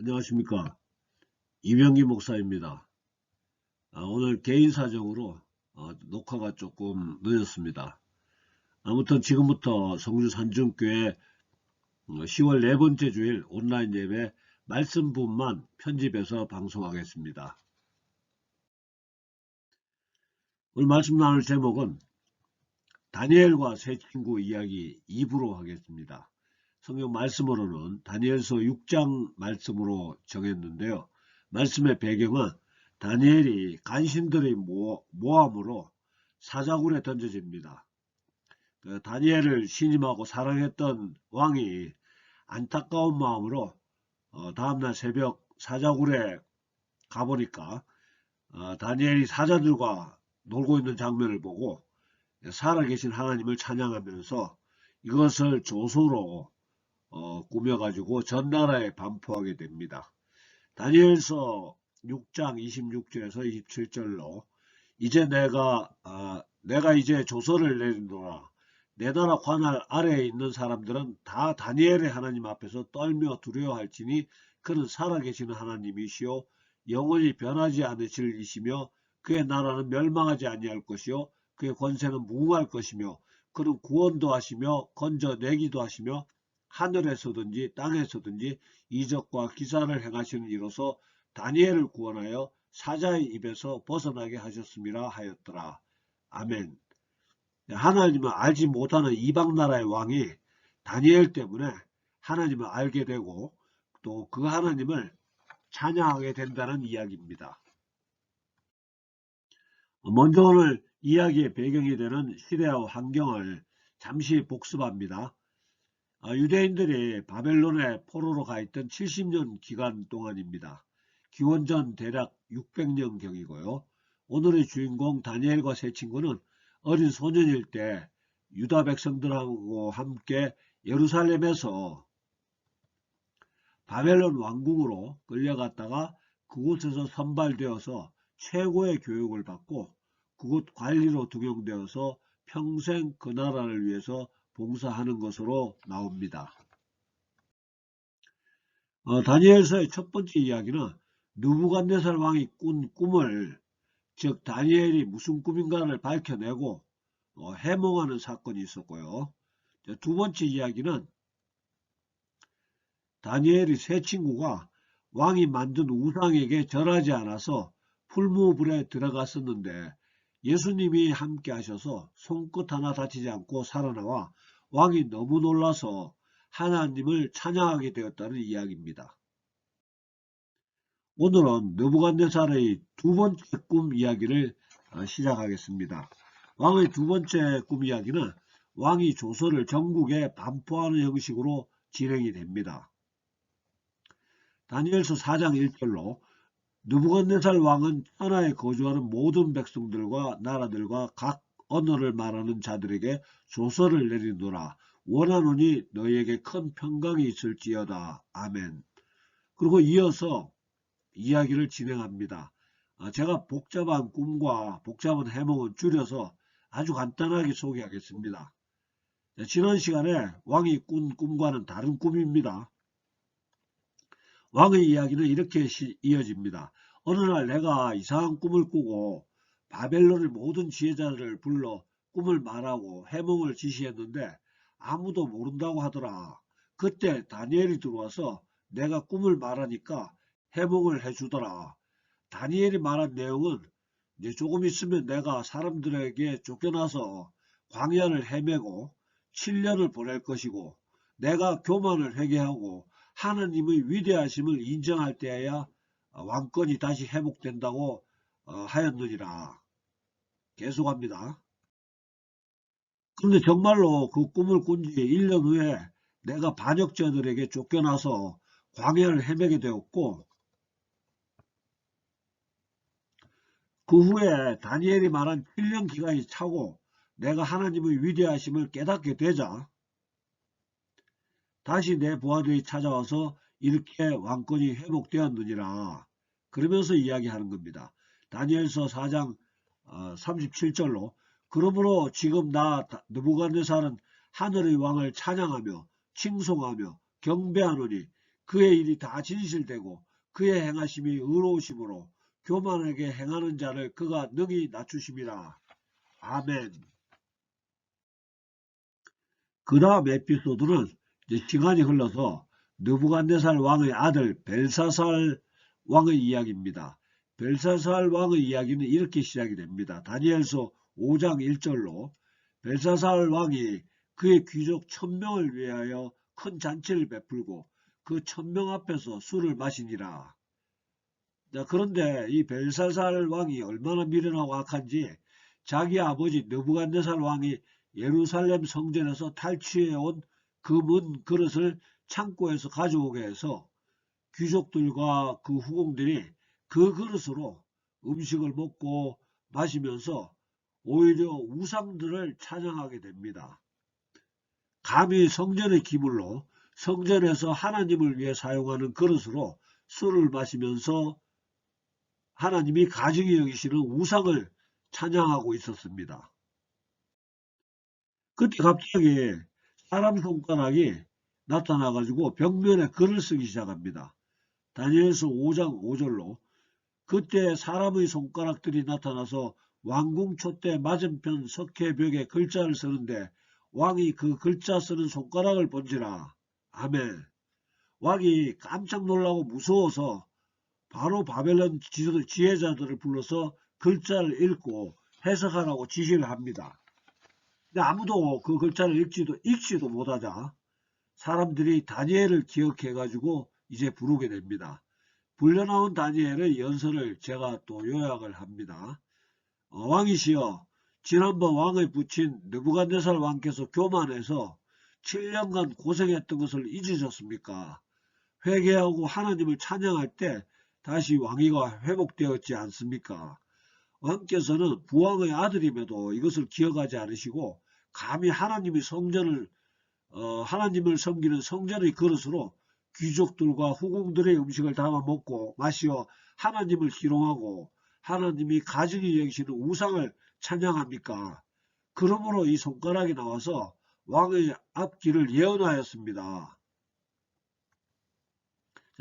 안녕하십니까. 이병기 목사입니다. 아, 오늘 개인 사정으로 어, 녹화가 조금 늦었습니다. 아무튼 지금부터 성주 산중교회 10월 네 번째 주일 온라인 예배 말씀 분만 편집해서 방송하겠습니다. 오늘 말씀 나눌 제목은 다니엘과 새 친구 이야기 2부로 하겠습니다 성경 말씀으로는 다니엘서 6장 말씀으로 정했는데요. 말씀의 배경은 다니엘이 간신들의 모, 모함으로 사자굴에 던져집니다. 그 다니엘을 신임하고 사랑했던 왕이 안타까운 마음으로 어, 다음날 새벽 사자굴에 가보니까 어, 다니엘이 사자들과 놀고 있는 장면을 보고 살아계신 하나님을 찬양하면서 이것을 조소로 어, 꾸며가지고 전 나라에 반포하게 됩니다. 다니엘서 6장 26절에서 27절로 이제 내가 아, 내가 이제 조서를 내린노라. 내 나라 관할 아래에 있는 사람들은 다 다니엘의 하나님 앞에서 떨며 두려워할지니 그는 살아계시는 하나님이시요. 영원히 변하지 않으실 이시며 그의 나라는 멸망하지 아니할 것이요. 그의 권세는 무궁할 것이며 그는 구원도 하시며 건져내기도 하시며 하늘에서든지 땅에서든지 이적과 기사를 행하시는 이로서 다니엘을 구원하여 사자의 입에서 벗어나게 하셨습니다 하였더라. 아멘. 하나님을 알지 못하는 이방 나라의 왕이 다니엘 때문에 하나님을 알게 되고 또 그 하나님을 찬양하게 된다는 이야기입니다. 먼저 오늘 이야기의 배경이 되는 시대와 환경을 잠시 복습합니다. 아, 유대인들이 바벨론에 포로로 가 있던 70년 기간 동안입니다. 기원전 대략 600년경이고요. 오늘의 주인공 다니엘과 세 친구는 어린 소년일 때 유다 백성들하고 함께 예루살렘에서 바벨론 왕궁으로 끌려갔다가 그곳에서 선발되어서 최고의 교육을 받고 그곳 관리로 등용되어서 평생 그 나라를 위해서 봉사하는 것으로 나옵니다. 어, 다니엘서의 첫 번째 이야기는 누부갓네살 왕이 꾼 꿈을 즉 다니엘이 무슨 꿈인가를 밝혀내고 어, 해몽하는 사건이 있었고요. 두 번째 이야기는 다니엘이 세 친구가 왕이 만든 우상에게 절하지 않아서 풀무불에 들어갔었는데 예수님이 함께 하셔서 손끝 하나 다치지 않고 살아나와 왕이 너무 놀라서 하나님을 찬양하게 되었다는 이야기입니다. 오늘은 느부갓네살의 두 번째 꿈 이야기를 어, 시작하겠습니다. 왕의 두 번째 꿈 이야기는 왕이 조서를 전국에 반포하는 형식으로 진행이 됩니다. 다니엘서 4장 1절로 느부갓네살 왕은 천하에 거주하는 모든 백성들과 나라들과 각 언어를 말하는 자들에게 조서를 내리노라. 원하노니 너희에게 큰 평강이 있을지어다. 아멘. 그리고 이어서 이야기를 진행합니다. 아, 제가 복잡한 꿈과 복잡한 해몽은 줄여서 아주 간단하게 소개하겠습니다. 지난 시간에 왕이 꾼 꿈과는 다른 꿈입니다. 왕의 이야기는 이렇게 이어집니다. 어느 날 내가 이상한 꿈을 꾸고 바벨론의 모든 지혜자를 불러 꿈을 말하고 해몽을 지시했는데 아무도 모른다고 하더라. 그때 다니엘이 들어와서 내가 꿈을 말하니까 해몽을 해주더라. 다니엘이 말한 내용은 이제 조금 있으면 내가 사람들에게 쫓겨나서 광야를 헤매고 7년을 보낼 것이고 내가 교만을 회개하고 하나님의 위대하심을 인정할 때에야 왕권이 다시 회복된다고 어, 하였느니라. 계속합니다. 그런데 정말로 그 꿈을 꾼 지 1년 후에 내가 반역자들에게 쫓겨나서 광야를 헤매게 되었고 그 후에 다니엘이 말한 7년 기간이 차고 내가 하나님의 위대하심을 깨닫게 되자 다시 내 부하들이 찾아와서 이렇게 왕권이 회복되었느니라 그러면서 이야기하는 겁니다. 다니엘서 4장 37절로 어, 그러므로 지금 나 느부갓네살은 하늘의 왕을 찬양하며 칭송하며 경배하노니 그의 일이 다 진실되고 그의 행하심이 의로우심으로 교만하게 행하는 자를 그가 능히 낮추심이라. 아멘. 그 다음 에피소드는 시간이 흘러서 느부갓네살 왕의 아들 벨사살 왕의 이야기입니다. 벨사살 왕의 이야기는 이렇게 시작이 됩니다. 다니엘서 5장 1절로 벨사살 왕이 그의 귀족 천명을 위하여 큰 잔치를 베풀고 그 천명 앞에서 술을 마시니라. 자, 그런데 이 벨사살 왕이 얼마나 미련하고 악한지 자기 아버지 느부갓네살 왕이 예루살렘 성전에서 탈취해온 금은 그릇을 창고에서 가져오게 해서 귀족들과 그 후궁들이 그 그릇으로 음식을 먹고 마시면서 오히려 우상들을 찬양하게 됩니다. 감히 성전의 기물로 성전에서 하나님을 위해 사용하는 그릇으로 술을 마시면서 하나님이 가증히 여기시는 우상을 찬양하고 있었습니다. 그때 갑자기 사람 손가락이 나타나가지고 벽면에 글을 쓰기 시작합니다. 다니엘서 5장 5절로 그때 사람의 손가락들이 나타나서 왕궁 촛대 맞은편 석회벽에 글자를 쓰는데 왕이 그 글자 쓰는 손가락을 본지라. 아멘. 왕이 깜짝 놀라고 무서워서 바로 바벨론 지혜자들을 불러서 글자를 읽고 해석하라고 지시를 합니다. 아무도 그 글자를 읽지도 읽지도 못하자 사람들이 다니엘을 기억해 가지고 이제 부르게 됩니다. 불려나온 다니엘의 연설을 제가 또 요약을 합니다. 어, 왕이시여 지난번 왕의 부친 느부갓네살 왕께서 교만해서 7년간 고생했던 것을 잊으셨습니까? 회개하고 하나님을 찬양할 때 다시 왕위가 회복되었지 않습니까? 왕께서는 부왕의 아들임에도 이것을 기억하지 않으시고 감히 하나님의 성전을 어, 하나님을 섬기는 성전의 그릇으로 귀족들과 후궁들의 음식을 담아 먹고 마시어 하나님을 희롱하고 하나님이 가증히 여기시는 우상을 찬양합니까? 그러므로 이 손가락이 나와서 왕의 앞길을 예언하였습니다.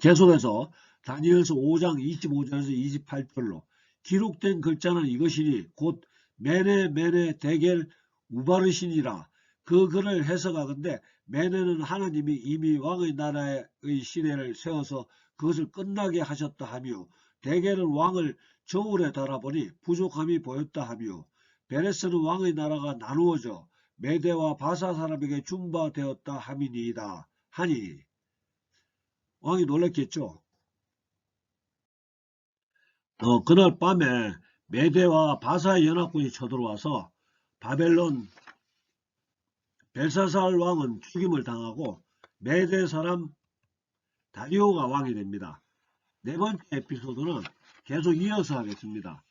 계속해서 다니엘서 5장 25절에서 28절로 기록된 글자는 이것이니 곧 메네 메네 대겔 우바르신이라 그 글을 해석하건대 메네는 하나님이 이미 왕의 나라의 시대를 세워서 그것을 끝나게 하셨다 하며 대겔은 왕을 저울에 달아보니 부족함이 보였다 하며 베레스는 왕의 나라가 나누어져 메대와 바사 사람에게 준바되었다 함이니이다 하니 왕이 놀랐겠죠. 어, 그날 밤에 메대와 바사의 연합군이 쳐들어와서 바벨론 벨사살 왕은 죽임을 당하고 메대 사람 다리오가 왕이 됩니다. 네 번째 에피소드는 계속 이어서 하겠습니다.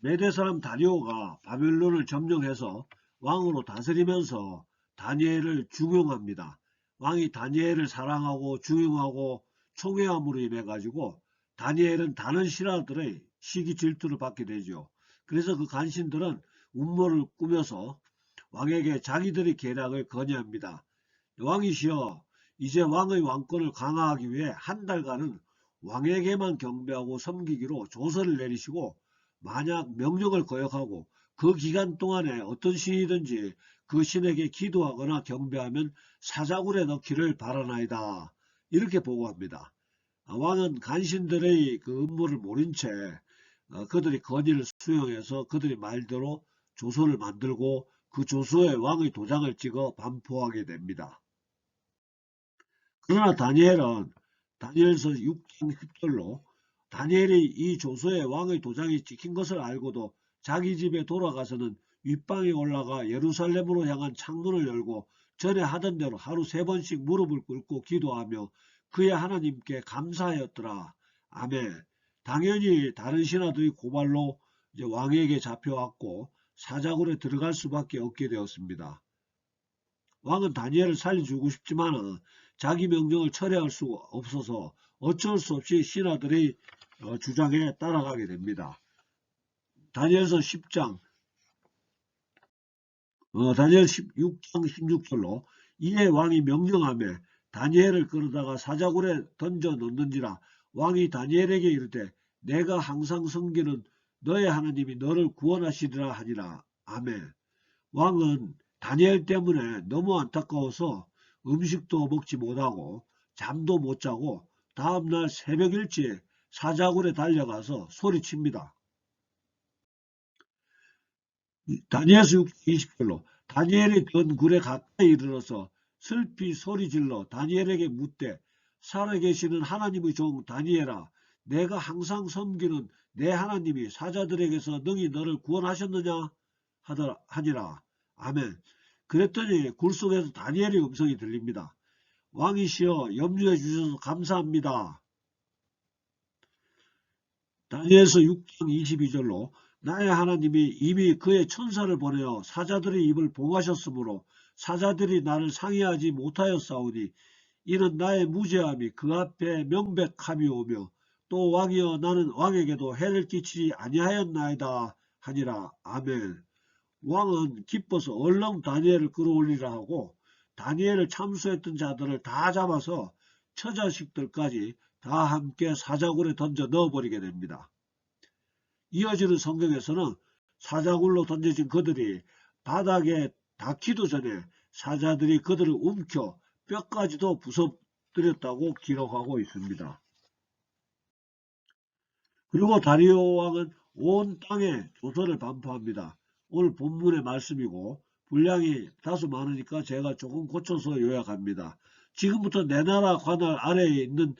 메대 사람 다리오가 바벨론을 점령해서 왕으로 다스리면서 다니엘을 중용합니다. 왕이 다니엘을 사랑하고 중용하고 총회함으로 인해 가지고 다니엘은 다른 신하들의 시기 질투를 받게 되죠. 그래서 그 간신들은 음모를 꾸며서 왕에게 자기들의 계략을 건의합니다. 왕이시여 이제 왕의 왕권을 강화하기 위해 한 달간은 왕에게만 경배하고 섬기기로 조서를 내리시고 만약 명령을 거역하고 그 기간 동안에 어떤 신이든지 그 신에게 기도하거나 경배하면 사자굴에 넣기를 바라나이다. 이렇게 보고합니다. 왕은 간신들의 그 음모를 모른 채 어, 그들이 건의를 수용해서 그들이 말대로 조서를 만들고 그 조서에 왕의 도장을 찍어 반포하게 됩니다. 그러나 다니엘은 다니엘서 6장 10절로 다니엘이 이 조서에 왕의 도장이 찍힌 것을 알고도 자기 집에 돌아가서는 윗방에 올라가 예루살렘으로 향한 창문을 열고 전에 하던 대로 하루 세 번씩 무릎을 꿇고 기도하며 그의 하나님께 감사하였더라. 아멘. 당연히 다른 신하들이 고발로 왕에게 잡혀왔고 사자굴에 들어갈 수밖에 없게 되었습니다. 왕은 다니엘을 살려주고 싶지만 자기 명령을 철회할 수가 없어서 어쩔 수 없이 신하들의 어, 주장에 따라가게 됩니다. 다니엘서 10장 어, 다니엘 16장 16절로 이에 왕이 명령하며 다니엘을 끌어다가 사자굴에 던져 넣는지라 왕이 다니엘에게 이르되 내가 항상 섬기는 너의 하나님이 너를 구원하시리라 하니라. 아멘. 왕은 다니엘 때문에 너무 안타까워서 음식도 먹지 못하고 잠도 못 자고 다음날 새벽 일찍 사자굴에 달려가서 소리칩니다. 다니엘서 20절로 다니엘이 든 굴에 가까이 이르러서 슬피 소리질러 다니엘에게 묻되 살아계시는 하나님의 종 다니엘아 내가 항상 섬기는 내 하나님이 사자들에게서 능히 너를 구원하셨느냐 하더라, 하니라. 아멘. 그랬더니 굴 속에서 다니엘의 음성이 들립니다. 왕이시여 염려해 주셔서 감사합니다. 다니엘서 6장 22절로 나의 하나님이 이미 그의 천사를 보내어 사자들의 입을 봉하셨으므로 사자들이 나를 상의하지 못하였사오니 이는 나의 무죄함이 그 앞에 명백함이 오며 또 왕이여 나는 왕에게도 해를 끼치지 아니하였나이다 하니라 아멘 왕은 기뻐서 얼렁 다니엘을 끌어올리라 하고 다니엘을 참수했던 자들을 다 잡아서 처자식들까지 다 함께 사자굴에 던져 넣어버리게 됩니다. 이어지는 성경에서는 사자굴로 던져진 그들이 바닥에 닿기도 전에 사자들이 그들을 움켜 뼈까지도 부숴뜨렸다고 기록하고 있습니다. 그리고 다리오 왕은 온 땅에 조서를 반포합니다. 오늘 본문의 말씀이고 분량이 다소 많으니까 제가 조금 고쳐서 요약합니다. 지금부터 내 나라 관할 아래에 있는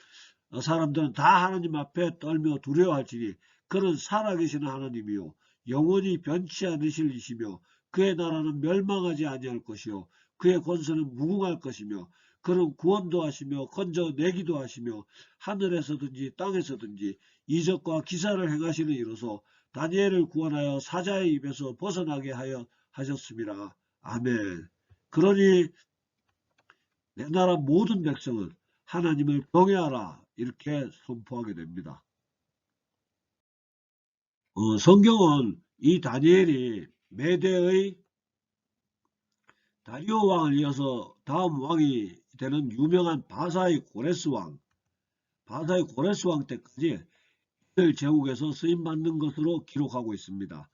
사람들은 다 하나님 앞에 떨며 두려워할지니 그는 살아계시는 하나님이요 영원히 변치 않으실 이시며 그의 나라는 멸망하지 아니할 것이요 그의 권세는 무궁할 것이며 그는 구원도 하시며 건져내기도 하시며 하늘에서든지 땅에서든지 이적과 기사를 행하시는 이로서 다니엘을 구원하여 사자의 입에서 벗어나게 하여 하셨습니다. 아멘. 그러니 내 나라 모든 백성은 하나님을 경외하라 이렇게 선포하게 됩니다. 어, 성경은 이 다니엘이 메대의 다리오 왕을 이어서 다음 왕이 되는 유명한 바사의 고레스 왕, 바사의 고레스 왕 때까지 이들 제국에서 쓰임받는 것으로 기록하고 있습니다.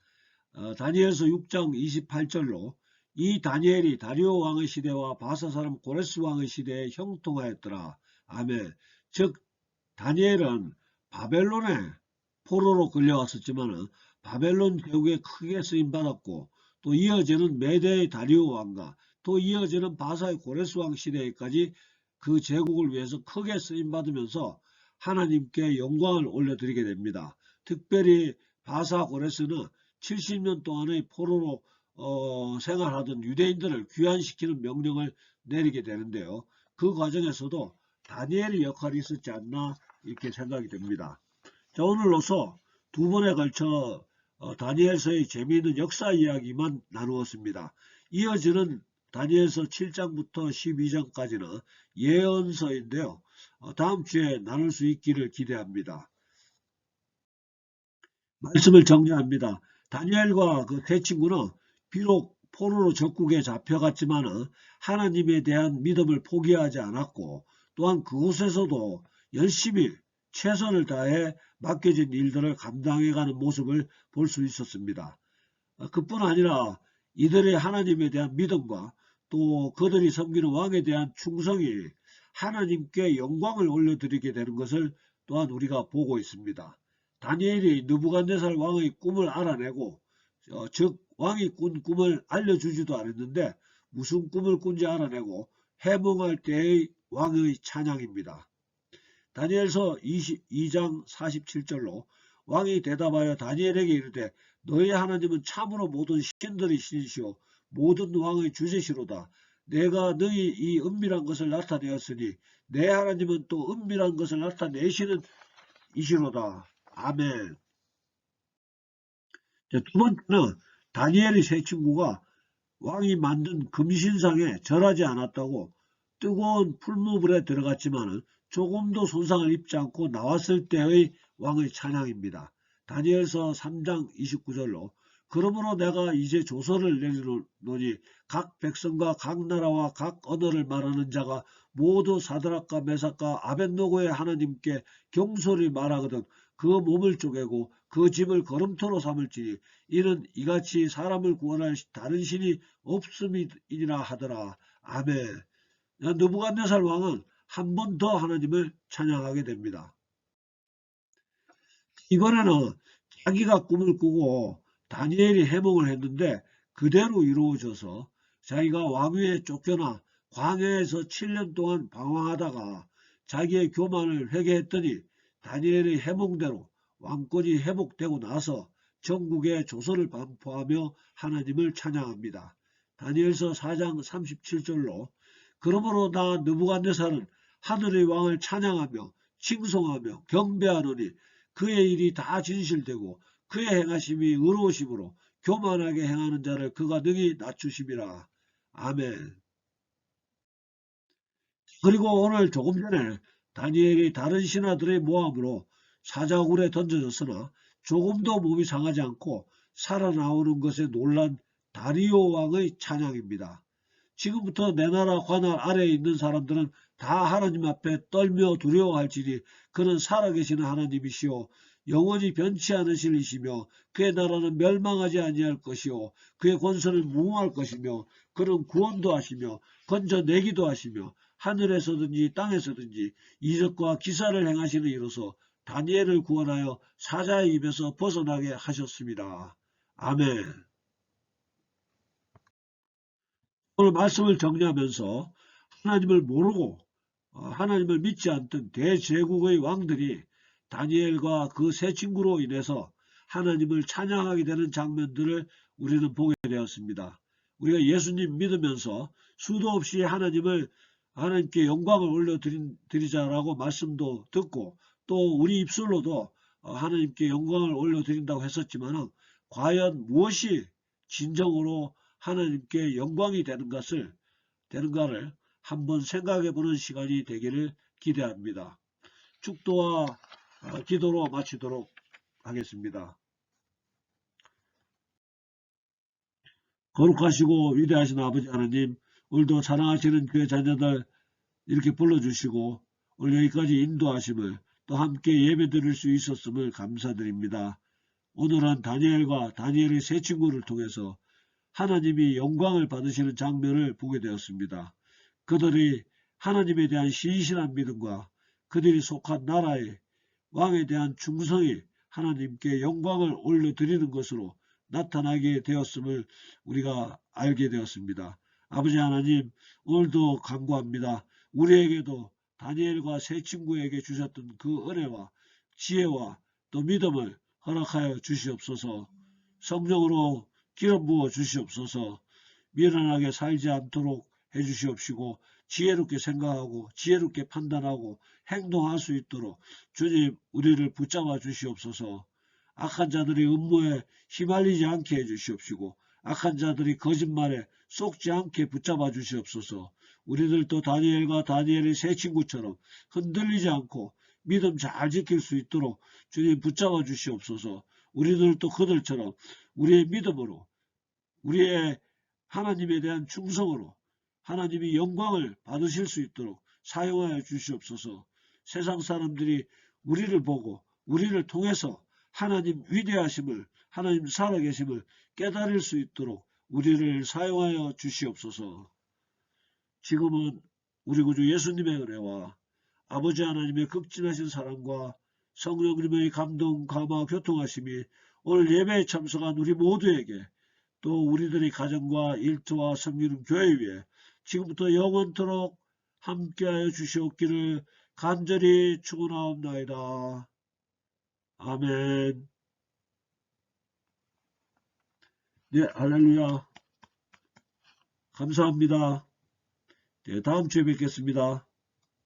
어, 다니엘서 6장 28절로 이 다니엘이 다리오 왕의 시대와 바사 사람 고레스 왕의 시대에 형통하였더라. 아멘. 즉 다니엘은 바벨론에 포로로 끌려왔었지만 바벨론 제국에 크게 쓰임받았고 또 이어지는 메대의 다리오 왕과 또 이어지는 바사의 고레스 왕 시대까지 그 제국을 위해서 크게 쓰임받으면서 하나님께 영광을 올려드리게 됩니다. 특별히 바사 고레스는 70년 동안의 포로로 어, 생활하던 유대인들을 귀환시키는 명령을 내리게 되는데요. 그 과정에서도 다니엘의 역할이 있었지 않나 이렇게 생각이 됩니다. 자 오늘로서 두 번에 걸쳐 어, 다니엘서의 재미있는 역사 이야기만 나누었습니다. 이어지는 다니엘서 7장부터 12장까지는 예언서인데요. 어, 다음 주에 나눌 수 있기를 기대합니다. 말씀을 정리합니다. 다니엘과 그 세 친구는 비록 포로로 적국에 잡혀갔지만 하나님에 대한 믿음을 포기하지 않았고 또한 그곳에서도 열심히 최선을 다해 맡겨진 일들을 감당해가는 모습을 볼 수 있었습니다. 어, 그뿐 아니라 이들의 하나님에 대한 믿음과 또 그들이 섬기는 왕에 대한 충성이 하나님께 영광을 올려드리게 되는 것을 또한 우리가 보고 있습니다. 다니엘이 느부갓네살 왕의 꿈을 알아내고 어, 즉 왕이 꾼 꿈을 알려주지도 않았는데 무슨 꿈을 꾼지 알아내고 해몽할 때의 왕의 찬양입니다. 다니엘서 22장 47절로 왕이 대답하여 다니엘에게 이르되 너희 하나님은 참으로 모든 신들의 신이시오 모든 왕의 주제시로다. 내가 너희 이 은밀한 것을 나타내었으니 내 하나님은 또 은밀한 것을 나타내시는 이시로다. 아멘. 두 번째는 다니엘의 세 친구가 왕이 만든 금신상에 절하지 않았다고 뜨거운 풀무불에 들어갔지만 조금도 손상을 입지 않고 나왔을 때의 왕의 찬양입니다. 다니엘서 3장 29절로 그러므로 내가 이제 조서를 내리노니 각 백성과 각 나라와 각 언어를 말하는 자가 모두 사드락과 메삭과 아벤노고의 하나님께 경솔히 말하거든 그 몸을 쪼개고 그 집을 걸음토로 삼을지니 이는 이같이 사람을 구원할 다른 신이 없음이니라 하더라. 아멘. 느부갓네살 왕은 한 번 더 하나님을 찬양하게 됩니다. 이번에는 자기가 꿈을 꾸고 다니엘이 해몽을 했는데 그대로 이루어져서 자기가 왕위에 쫓겨나 광야에서 7년 동안 방황하다가 자기의 교만을 회개했더니 다니엘의 해몽대로 왕권이 회복되고 나서 전국에 조서를 반포하며 하나님을 찬양합니다. 다니엘서 4장 37절로 그러므로 나 느부갓네살은 하늘의 왕을 찬양하며 칭송하며 경배하노니 그의 일이 다 진실되고 그의 행하심이 의로우심으로 교만하게 행하는 자를 그가 능히 낮추심이라. 아멘. 그리고 오늘 조금 전에 다니엘이 다른 신하들의 모함으로 사자굴에 던져졌으나 조금도 몸이 상하지 않고 살아나오는 것에 놀란 다리오 왕의 찬양입니다. 지금부터 내 나라 관할 아래에 있는 사람들은 다 하나님 앞에 떨며 두려워할지니 그는 살아계시는 하나님이시오 영원히 변치 않으실 이시며 그의 나라는 멸망하지 아니할 것이요 그의 권세는 무궁할 것이며 그는 구원도 하시며 건져내기도 하시며 하늘에서든지 땅에서든지 이적과 기사를 행하시는 이로서 다니엘을 구원하여 사자의 입에서 벗어나게 하셨습니다. 아멘. 오늘 말씀을 정리하면서 하나님을 모르고 어, 하나님을 믿지 않던 대제국의 왕들이 다니엘과 그 세 친구로 인해서 하나님을 찬양하게 되는 장면들을 우리는 보게 되었습니다. 우리가 예수님 믿으면서 수도 없이 하나님을 하나님께 영광을 올려드리자라고 말씀도 듣고 또 우리 입술로도 어, 하나님께 영광을 올려드린다고 했었지만 과연 무엇이 진정으로 하나님께 영광이 되는 것을 되는가를 한번 생각해 보는 시간이 되기를 기대합니다. 축도와 어, 기도로 마치도록 하겠습니다. 거룩하시고 위대하신 아버지 하나님 오늘도 사랑하시는 교회 자녀들 이렇게 불러주시고 오늘 여기까지 인도하심을 또 함께 예배 드릴 수 있었음을 감사드립니다. 오늘은 다니엘과 다니엘의 세 친구를 통해서 하나님이 영광을 받으시는 장면을 보게 되었습니다. 그들이 하나님에 대한 신실한 믿음과 그들이 속한 나라의 왕에 대한 충성이 하나님께 영광을 올려드리는 것으로 나타나게 되었음을 우리가 알게 되었습니다. 아버지 하나님 오늘도 간구합니다. 우리에게도 다니엘과 세 친구에게 주셨던 그 은혜와 지혜와 또 믿음을 허락하여 주시옵소서 성령으로 기름 부어 주시옵소서 미련하게 살지 않도록 해주시옵시고 지혜롭게 생각하고 지혜롭게 판단하고 행동할 수 있도록 주님 우리를 붙잡아 주시옵소서. 악한 자들의 음모에 휘말리지 않게 해주시옵시고 악한 자들이 거짓말에 속지 않게 붙잡아 주시옵소서. 우리들도 다니엘과 다니엘의 세 친구처럼 흔들리지 않고 믿음 잘 지킬 수 있도록 주님 붙잡아 주시옵소서. 우리들도 그들처럼 우리의 믿음으로 우리의 하나님에 대한 충성으로 하나님이 영광을 받으실 수 있도록 사용하여 주시옵소서. 세상 사람들이 우리를 보고 우리를 통해서 하나님 위대하심을 하나님 살아계심을 깨달을 수 있도록 우리를 사용하여 주시옵소서. 지금은 우리 구주 예수님의 은혜와 아버지 하나님의 극진하신 사랑과 성령님의 감동, 감화, 교통하심이 오늘 예배에 참석한 우리 모두에게 또 우리들의 가정과 일터와 섬기는 교회 위에 지금부터 영원토록 함께하여 주시옵기를 간절히 축원하옵나이다. 아멘. 네, 할렐루야. 감사합니다. 네, 다음 주에 뵙겠습니다.